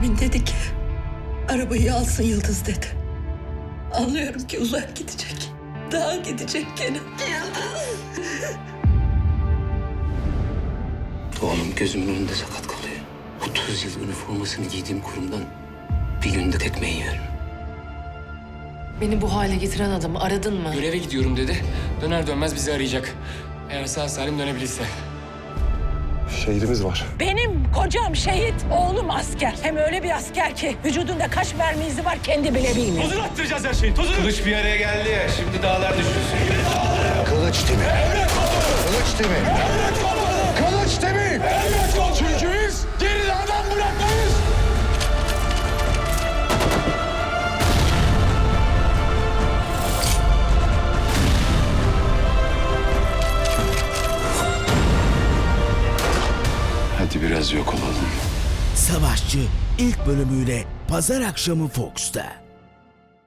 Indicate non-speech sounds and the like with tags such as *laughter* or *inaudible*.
Abin dedi ki arabayı alsın Yıldız dedi. Anlıyorum ki uzak gidecek. Daha gidecek gene. Yıldız. *laughs* Oğlum gözümün önünde sakat kalıyor. 30 yıl üniformasını giydiğim kurumdan bir günde tekme yiyorum. Beni bu hale getiren adamı aradın mı? Göreve gidiyorum dedi. Döner dönmez bizi arayacak. Eğer sağ salim dönebilirse. Şehidimiz var. Benim kocam şehit, oğlum asker. Hem öyle bir asker ki vücudunda kaç mermi izi var kendi bile bilmiyor. Tozunu attıracağız her şeyin. Tozunu. Kılıç bir araya geldi ya. Şimdi dağlar düşünsün. Kılıç timi. Kılıç timi. Kılıç Hadi biraz yok olalım. Savaşçı ilk bölümüyle pazar akşamı Fox'ta.